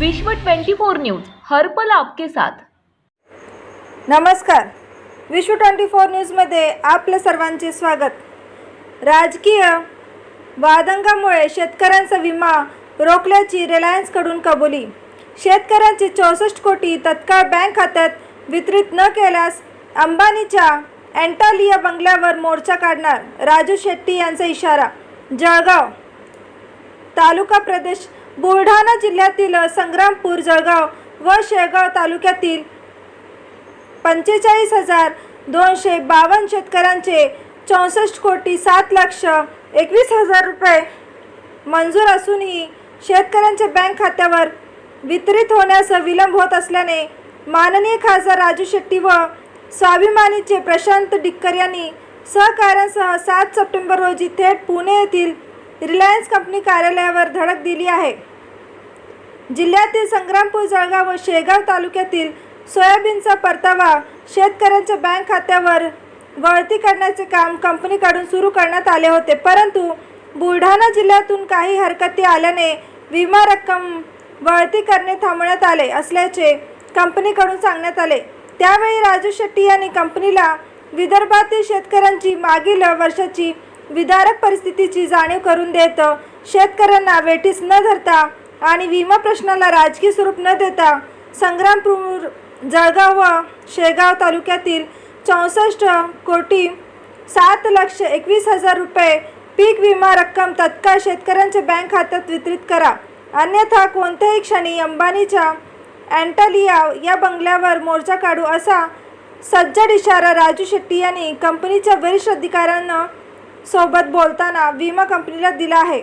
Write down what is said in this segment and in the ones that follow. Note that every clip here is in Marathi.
विश्व 24 न्यूज हर पल आपके साथ. नमस्कार. विश्व ट्वेंटी फोर न्यूजमध्ये आपलं सर्वांचे स्वागत. राजकीय वादंगामुळे शेतकऱ्यांचा विमा रोखल्याची रिलायन्सकडून कबुली. शेतकऱ्यांचे चौसष्ट कोटी तत्काळ बँक खात्यात वितरित न केल्यास अंबानीच्या अँटालिया बंगल्यावर मोर्चा काढणार राजू शेट्टी यांचा इशारा. जळगाव तालुका प्रदेश बुलढाणा जिल्ह्यातील संग्रामपूर जळगाव व शेगाव तालुक्यातील पंचेचाळीस हजार दोनशे बावन्न शेतकऱ्यांचे चौसष्ट कोटी सात लक्ष एकवीस हजार रुपये मंजूर असूनही शेतकऱ्यांच्या बँक खात्यावर वितरित होण्यास विलंब होत असल्याने माननीय खासदार राजू शेट्टी व स्वाभिमानीचे प्रशांत डिक्कर यांनी सहकाऱ्यांसह सात सप्टेंबर रोजी थेट पुणे येथील रिलायन्स कंपनी कार्यालयावर धडक दिली आहे. जिल्ह्यातील संग्रामपूर जळगाव व शेगाव तालुक्यातील सोयाबीनचा परतावा शेतकऱ्यांच्या बँक खात्यावर वळती करण्याचे काम कंपनीकडून सुरू करण्यात आले होते. परंतु बुलढाणा जिल्ह्यातून काही हरकती आल्याने विमा रक्कम वळती करणे थांबवण्यात आले असल्याचे कंपनीकडून सांगण्यात आले. त्यावेळी राजू शेट्टी यांनी कंपनीला विदर्भातील शेतकऱ्यांची मागील वर्षाची विदारक परिस्थितीची जाणीव करून देत शेतकऱ्यांना वेठीस न धरता आणि विमा प्रश्नाला राजकीय स्वरूप न देता संग्रामपूर जळगाव व शेगाव तालुक्यातील चौसष्ट कोटी सात लक्ष एकवीस हजार रुपये पीक विमा रक्कम तत्काळ शेतकऱ्यांच्या बँक खात्यात वितरित करा. अन्यथा कोणत्याही क्षणी अंबानीच्या अँटालिया या बंगल्यावर मोर्चा काढू असा सज्जड इशारा राजू शेट्टी यांनी कंपनीच्या वरिष्ठ अधिकाऱ्यांना सोबत बोलताना विमा कंपनीला दिला आहे.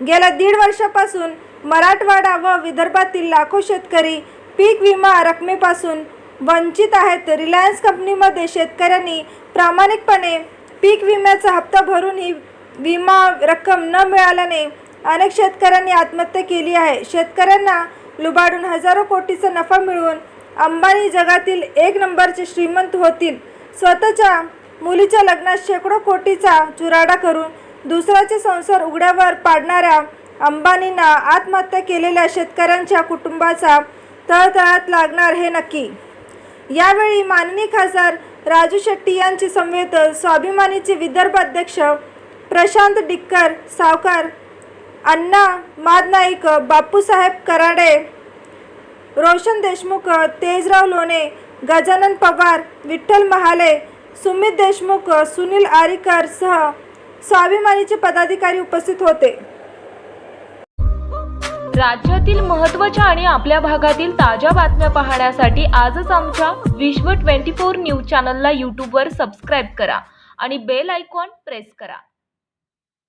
गेल्या दीड वर्षापासून मराठवाडा व विदर्भातील लाखो शेतकरी पीक विमा रकमेपासून वंचित आहेत. रिलायन्स कंपनीमध्ये शेतकऱ्यांनी प्रामाणिकपणे पीक विम्याचा हप्ता भरूनही विमा रक्कम न मिळाल्याने अनेक शेतकऱ्यांनी आत्महत्या केली आहे. शेतकऱ्यांना लुबाडून हजारो कोटीचा नफा मिळवून अंबानी जगातील एक नंबरचे श्रीमंत होतील. स्वतःच्या मुलीच्या लग्नात शेकडो कोटीचा चुराडा करून दुसऱ्याचे संसार उघड्यावर पाडणाऱ्या अंबानींना आत्महत्या केलेल्या शेतकऱ्यांच्या कुटुंबाचा तळतळात लागणार हे नक्की. यावेळी माननीय खासदार राजू शेट्टी यांची समवेत स्वाभिमानीचे विदर्भ अध्यक्ष प्रशांत डिक्कर सावकार अण्णा मादनाईक बापूसाहेब कराडे रोशन देशमुख तेजराव लोणे गजानन पवार विठ्ठल महाले सुमित देशमुख सुनील आरीकर सह स्वाभिमानीचे पदाधिकारी उपस्थित होते. राज्यातील महत्त्वाच्या आणि आपल्या भागातील ताज्या बातम्या पाहण्यासाठी आजच आमच्या विश्व 24 न्यूज चॅनलला यूट्यूबवर सबस्क्राईब करा आणि बेल आयकॉन प्रेस करा.